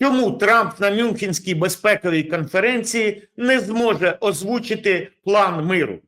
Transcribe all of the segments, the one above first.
Чому Трамп на Мюнхенській безпековій конференції не зможе озвучити план миру?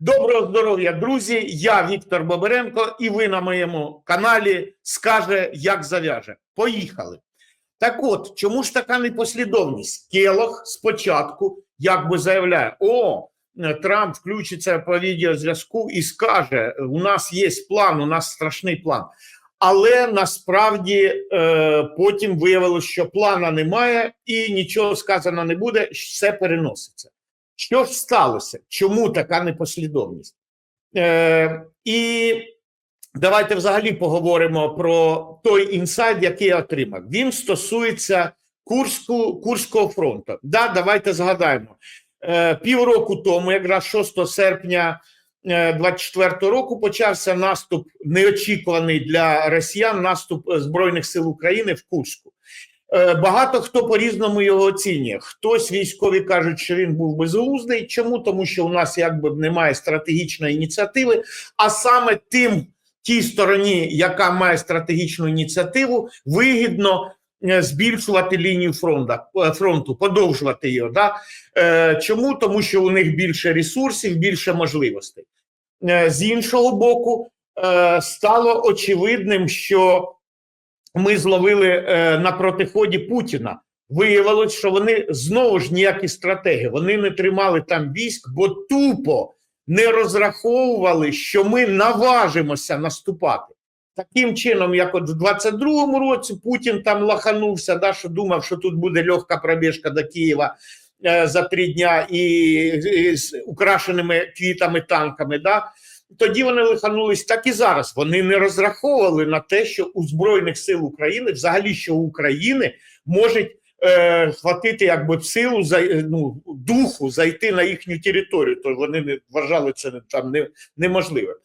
Доброго здоров'я, друзі! Я Віктор Боберенко, і ви на моєму каналі скаже, як зав'яже. Поїхали. Так от, чому ж така непослідовність? Келох спочатку якби заявляє: О, Трамп включиться по відеозв'язку і скаже: у нас є план, у нас страшний план. Але насправді е, потім виявилося, що плана немає і нічого сказано не буде, все переноситься. Що ж сталося? Чому така непослідовність? Е, І давайте взагалі поговоримо про той інсайд, який я отримав. Він стосується Курську, Курського фронту. Да, Давайте згадаємо. Е, Півроку тому, якраз 6 серпня 24 року, почався наступ неочікуваний для росіян, наступ Збройних сил України в Курську. Е, Багато хто по-різному його оцінює. Хтось військові кажуть, що він був безглуздий. Чому? Тому що у нас якби немає стратегічної ініціативи, а саме тим тій стороні, яка має стратегічну ініціативу, вигідно е, збільшувати лінію фронту, фронту подовжувати його. Да? Е, Чому? Тому що у них більше ресурсів, більше можливостей. Е, З іншого боку, е, стало очевидним, що ми зловили е, на протиході Путіна. Виявилось, що вони знову ж ніякі стратегії. Вони не тримали там військ, бо тупо не розраховували, що ми наважимося наступати. Таким чином, як от в 22-му році Путін там лаханувся, да, що думав, що тут буде легка пробіжка до Києва за три дня і, з украшеними квітами танками. Да. Тоді вони лиханулись так і зараз. Вони не розраховували на те, що у Збройних сил України, взагалі, що України можуть е, хватити якби силу за ну, духу зайти на їхню територію. То вони не вважали це там не, неможливим.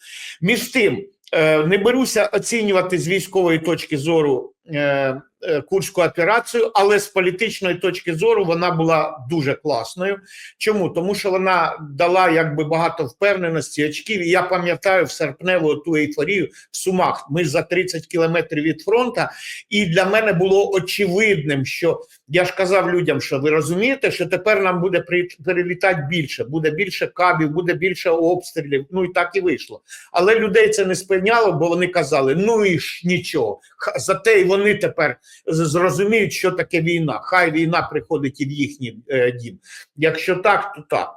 Між тим, е, не беруся оцінювати з військової точки зору. Е, Курську операцію, але з політичної точки зору вона була дуже класною. Чому? Тому що вона дала якби багато впевненості очків. І я пам'ятаю в серпневу ту ейфорію в Сумах. Ми за 30 кілометрів від фронту, і для мене було очевидним, що я ж казав людям, що ви розумієте, що тепер нам буде перелітати більше, буде більше кабів, буде більше обстрілів. Ну і так і вийшло. Але людей це не спиняло, бо вони казали: ну і ж нічого, зате й вони тепер зрозуміють, що таке війна. Хай війна приходить і в їхній е, дім. Якщо так, то так.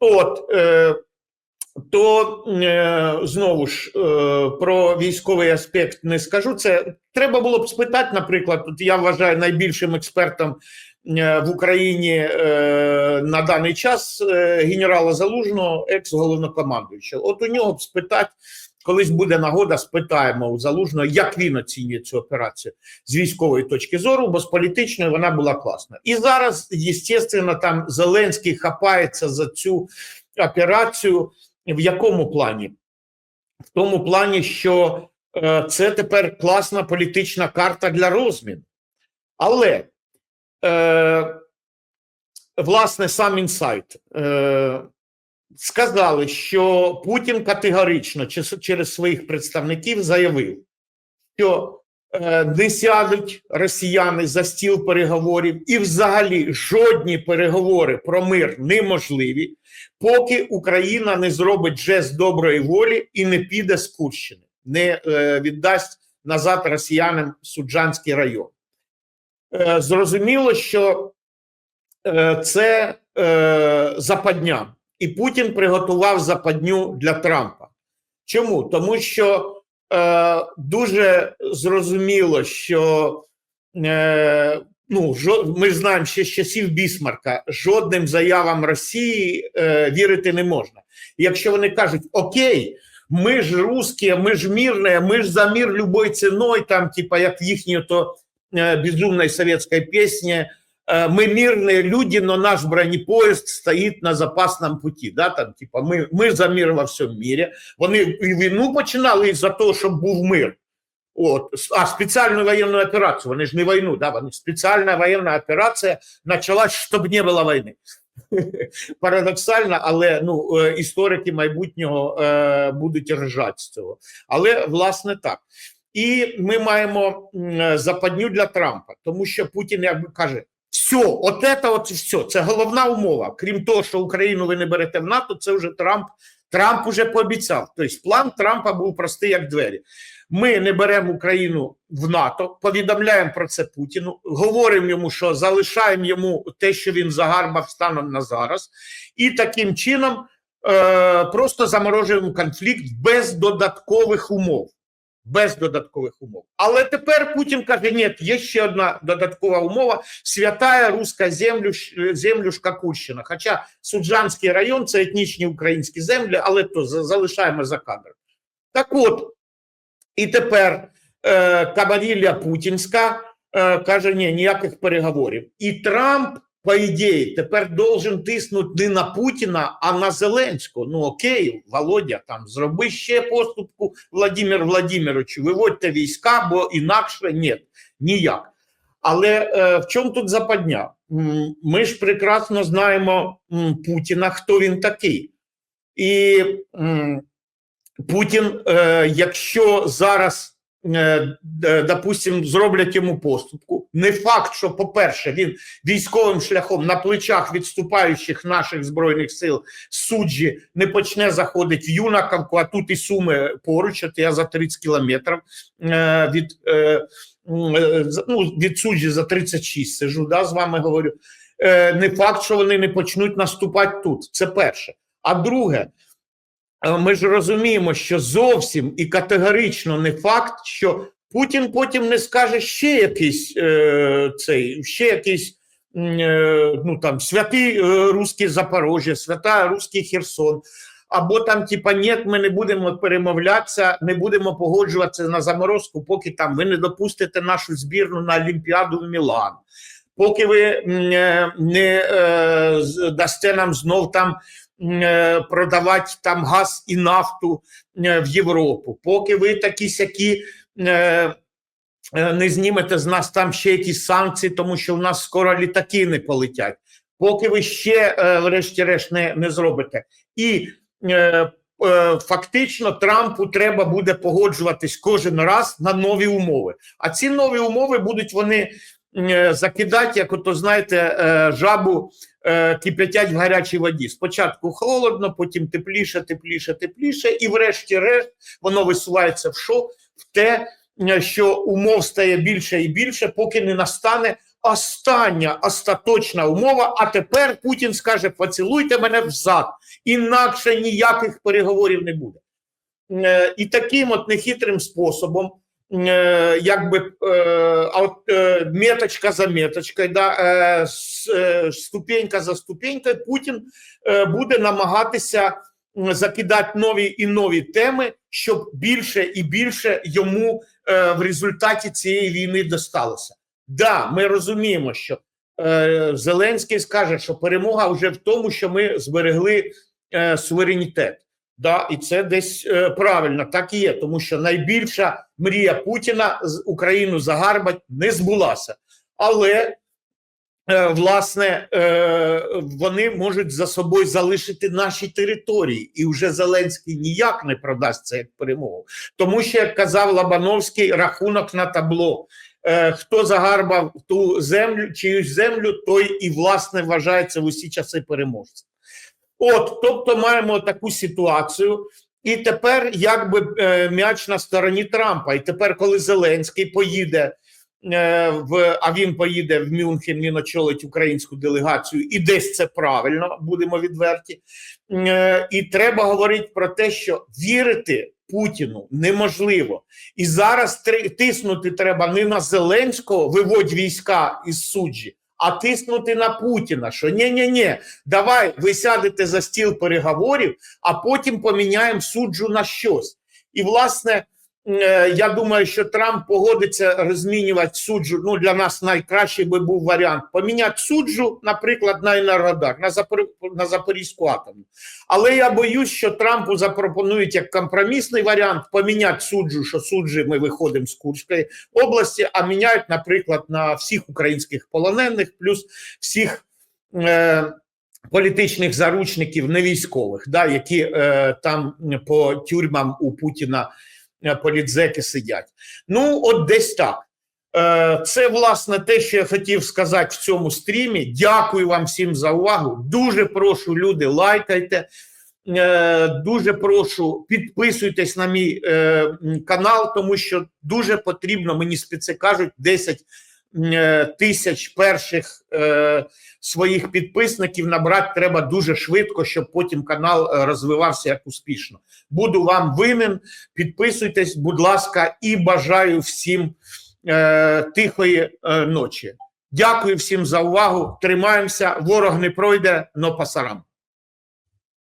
От е, то е, знову ж е, про військовий аспект не скажу. Це треба було б спитати, наприклад, тут я вважаю найбільшим експертом. е, В Україні е, на даний час е, генерала Залужного, екс-головнокомандуючого. От у нього б спитати, колись буде нагода, спитаємо у Залужного, як він оцінює цю операцію з військової точки зору, бо з політичної вона була класна. І зараз, звісно, там Зеленський хапається за цю операцію. В якому плані? В тому плані, що е, це тепер класна політична карта для розмін. Але, е, власне, сам інсайт. Е, сказали, що Путін категорично через своїх представників заявив, що е, не сядуть росіяни за стіл переговорів, і взагалі жодні переговори про мир неможливі, поки Україна не зробить жест доброї волі і не піде з Курщини, не е, віддасть назад росіянам Суджанський район. Е, зрозуміло, що це западня. І Путін приготував западню для Трампа. Чому? Тому що е, дуже зрозуміло, що е, ну, жо, ми ж знаємо ще з часів Бісмарка, жодним заявам Росії е, вірити не можна. Якщо вони кажуть, окей, ми ж русські, ми ж мирні, ми ж за мир любою ціною, там, типа як в то е, безумної совєтської пісні. Мы мирные люди, но наш бронепоезд стоит на запасном пути. Да, там, типа, ми, ми за мир во всьому мірі. Вони і війну починали за того, щоб був мир. От, а спеціальну воєнну операцію, вони ж не війну, да, вони спеціальна воєнна операція почалась, щоб не було війни. Парадоксально, але ну, історики майбутнього е, будуть ржати з цього. Але власне так. і ми маємо западню для Трампа, тому що Путін якби каже: все, от це от все, це головна умова. Крім того, що Україну ви не берете в НАТО, це вже Трамп. Трамп уже пообіцяв. Тобто план Трампа був простий, як двері. Ми не беремо Україну в НАТО, повідомляємо про це Путіну, говоримо йому, що залишаємо йому те, що він загарбав станом на зараз, і таким чином е, просто заморожуємо конфлікт без додаткових умов. Без додаткових умов. Але тепер Путін каже: ні, є ще одна додаткова умова: святая руська землю, землюшка Курщина. Хоча Суджанський район це етнічні українські землі, але то залишаємо за кадром. Так от, і тепер е, кабарілля путінська е, каже: ні, ніяких переговорів. І Трамп, по ідеї, тепер должен тиснути не на Путіна, а на Зеленського. Ну окей, Володя, там зроби ще поступку Владимир Владимировичу, виводьте війська, бо інакше ні, ніяк. Але е, в чому тут западня? Ми ж прекрасно знаємо Путіна, хто він такий. І Путін, е, якщо зараз, допустим, зроблять йому поступку, не факт, що, по-перше, він військовим шляхом на плечах відступаючих наших збройних сил суджі не почне заходити в Юнаковку, а тут і Суми поруч, от я за 30 кілометрів е, від, е, е, ну, від суджі за 36 сижу, да, з вами говорю. Е, не факт, що вони не почнуть наступати тут. Це перше. А друге, Е, ми ж розуміємо, що зовсім і категорично не факт, що Путін потім не скаже ще якийсь е, цей, ще якийсь е, ну там святий е, руський Запорожжя, свята руський Херсон. Або там, типа, ні, ми не будемо перемовлятися, не будемо погоджуватися на заморозку, поки там ви не допустите нашу збірну на Олімпіаду в Мілан. Поки ви е, не е, дасте нам знов там е, продавати там газ і нафту е, в Європу, поки ви такі сякі е, е, не знімете з нас там ще якісь санкції, тому що в нас скоро літаки не полетять, поки ви ще, е, врешті-решт, не, не зробите. І е, е, фактично Трампу треба буде погоджуватись кожен раз на нові умови. А ці нові умови будуть вони е, закидати, як ото знаєте, е, жабу е, кипятять в гарячій воді. Спочатку холодно, потім тепліше, тепліше, тепліше, і врешті-решт воно висувається в що? В те, е, що умов стає більше і більше, поки не настане остання остаточна умова. А тепер Путін скаже: поцілуйте мене взад, інакше ніяких переговорів не буде. Е, І таким от нехитрим способом, якби е, от е, меточка за меточкою, да, е, е, ступенька за ступенькою, Путін е, буде намагатися закидати нові і нові теми, щоб більше і більше йому е, в результаті цієї війни досталося. Да, ми розуміємо, що е, Зеленський скаже, що перемога вже в тому, що ми зберегли е, суверенітет. Да, і це десь е, правильно, так і є, тому що найбільша мрія Путіна з Україну загарбать не збулася. Але е, власне е, вони можуть за собою залишити наші території, і вже Зеленський ніяк не продасть це як перемогу. Тому що, як казав Лабановський, рахунок на табло. Е, Хто загарбав ту землю, чиюсь землю, той і власне вважається в усі часи переможцем. От, тобто, маємо таку ситуацію, і тепер якби е, м'яч на стороні Трампа. І тепер, коли Зеленський поїде е, в а він поїде в Мюнхен, він очолить українську делегацію, і десь це правильно, будемо відверті. Е, і треба говорити про те, що вірити Путіну неможливо. І зараз тиснути треба не на Зеленського, виводь війська із суджі, а тиснути на Путіна, що ні ні ні давай ви сядете за стіл переговорів, а потім поміняємо суджу на щось. І власне, я думаю, що Трамп погодиться розмінювати суджу. Ну для нас найкращий би був варіант поміняти суджу, наприклад, на Енергодар, на Запор... на Запорізьку атомну. Але я боюсь, що Трампу запропонують як компромісний варіант поміняти суджу, що суджі ми виходимо з Курської області, а міняють, наприклад, на всіх українських полонених, плюс всіх. Е, Політичних заручників не військових, да, які е, там по тюрмам у Путіна е, політзеки сидять. Ну, от десь так. Е, Це власне те, що я хотів сказати в цьому стрімі. Дякую вам всім за увагу. Дуже прошу, люди, лайкайте. Е, Дуже прошу підписуйтесь на мій е, канал, тому що дуже потрібно, мені спеці кажуть, 10 е, тисяч перших е, своїх підписників набрати треба дуже швидко, щоб потім канал е, розвивався як успішно. Буду вам винен. Підписуйтесь, будь ласка, і бажаю всім е, тихої е, ночі. Дякую всім за увагу. Тримаємося. Ворог не пройде, но пасарам.